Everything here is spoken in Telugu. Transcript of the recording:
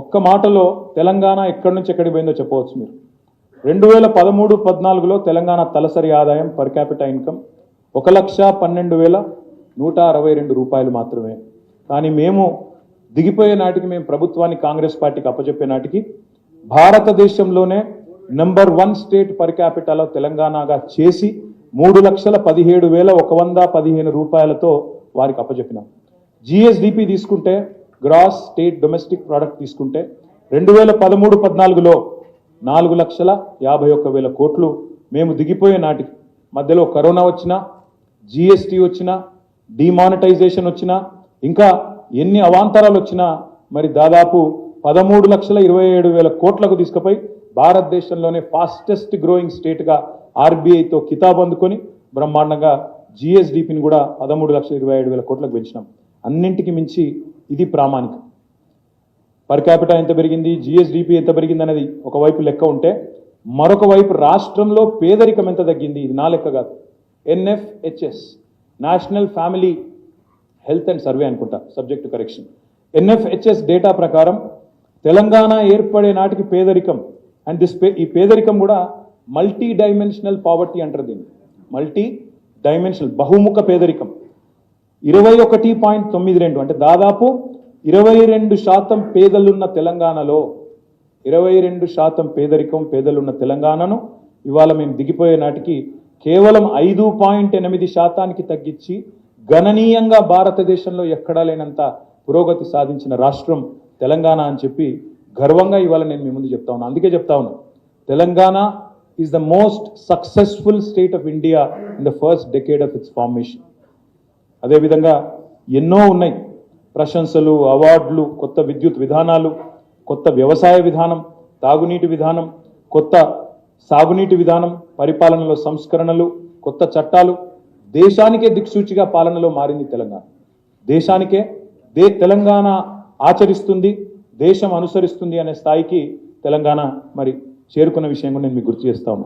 ఒక్క మాటలో తెలంగాణ ఎక్కడి నుంచి ఎక్కడికి పోయిందో చెప్పవచ్చు మీరు. రెండు వేల పదమూడు పద్నాలుగులో తెలంగాణ తలసరి ఆదాయం పర్ క్యాపిటల్ ఇన్కమ్ ఒక లక్ష పన్నెండు వేల నూట అరవై రెండు రూపాయలు మాత్రమే. కానీ మేము దిగిపోయే నాటికి మేము ప్రభుత్వాన్ని కాంగ్రెస్ పార్టీకి అప్పచెప్పే నాటికి భారతదేశంలోనే number one state per capital తెలంగాణగా చేసి మూడు లక్షల పదిహేడు వేల ఒక వంద పదిహేను రూపాయలతో వారికి అప్పచెప్పినాం జిఎస్డిపి తీసుకుంటే గ్రాస్ స్టేట్ డొమెస్టిక్ ప్రోడక్ట్ తీసుకుంటే రెండు వేల పదమూడు పద్నాలుగులో నాలుగు లక్షల యాభై ఒక్క వేల కోట్లు మేము దిగిపోయే నాటికి మధ్యలో కరోనా వచ్చినా జిఎస్టీ వచ్చినా డిమానిటైజేషన్ వచ్చినా ఇంకా ఎన్ని అవాంతరాలు వచ్చినా మరి దాదాపు పదమూడు లక్షల ఇరవై ఏడు వేల కోట్లకు తీసుకుపోయి భారతదేశంలోనే ఫాస్టెస్ట్ గ్రోయింగ్ స్టేట్గా ఆర్బీఐతో కితాబ్ అందుకొని బ్రహ్మాండంగా జిఎస్డిపిని కూడా పదమూడు లక్షల ఇరవై ఏడు వేల కోట్లకు పెంచినాం. అన్నింటికి మించి ఇది ప్రామాణికం. పర్ క్యాపిటా ఎంత పెరిగింది? జిఎస్డిపి ఎంత పెరిగింది అనేది ఒకవైపు లెక్క ఉంటే మరొక వైపు రాష్ట్రంలో పేదరికం ఎంత తగ్గింది? ఇది నా లెక్క కాదు. NFHS national family health and survey అనుకుంటా సబ్జెక్ట్ కరెక్షన్ ఎన్ఎఫ్హెచ్ఎస్ డేటా ప్రకారం తెలంగాణ ఏర్పడే నాటికి పేదరికం అండ్ దిస్ ఈ పేదరికం కూడా మల్టీ డైమెన్షనల్ పావర్టీ అంటారు దీన్ని. మల్టీ డైమెన్షనల్ బహుముఖ పేదరికం. ఇరవై ఒకటి పాయింట్ తొమ్మిది రెండు అంటే దాదాపు ఇరవై రెండు శాతం పేదలున్న తెలంగాణలో ఇరవై రెండు శాతం పేదరికం పేదలున్న తెలంగాణను ఇవాళ మేము దిగిపోయే నాటికి కేవలం ఐదు పాయింట్ ఎనిమిది శాతానికి తగ్గించి గణనీయంగా భారతదేశంలో ఎక్కడా లేనంత పురోగతి సాధించిన రాష్ట్రం తెలంగాణ అని చెప్పి గర్వంగా ఇవాళ నేను మీ ముందు చెప్తా ఉన్నాను అందుకే చెప్తా ఉన్నాను Telangana is the most successful state of India in the first decade of its formation అదేవిధంగా ఎన్నో ఉన్నాయి. ప్రశంసలు అవార్డులు కొత్త విద్యుత్ విధానాలు కొత్త వ్యవసాయ విధానం తాగునీటి విధానం కొత్త సాగునీటి విధానం పరిపాలనలో సంస్కరణలు కొత్త చట్టాలు దేశానికే దిక్సూచిగా పాలనలో మారింది తెలంగాణ. దేశానికే దే తెలంగాణ ఆచరిస్తుంది దేశం అనుసరిస్తుంది అనే స్థాయికి తెలంగాణ మరి చేరుకున్న విషయం కూడా నేను మీకు గుర్తు చేస్తాము